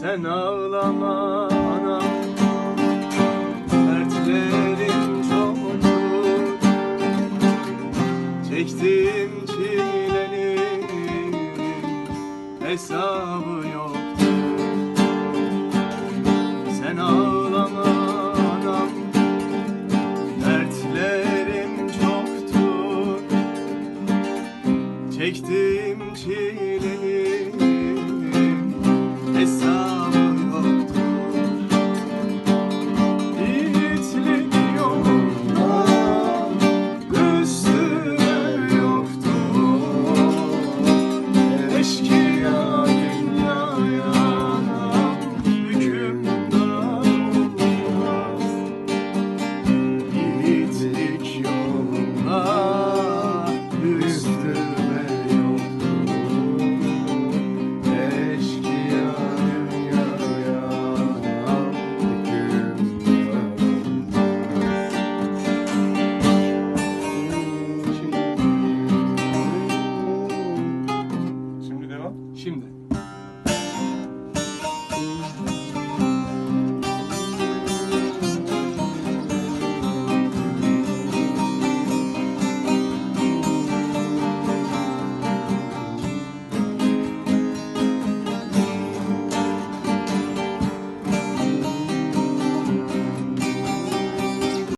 Sen ağlama ana Dertlerim çoluk Çektiğim çilenin Hesabı yoktu Sen ağlama anam Dertlerim çoktu Çektiğim çilenin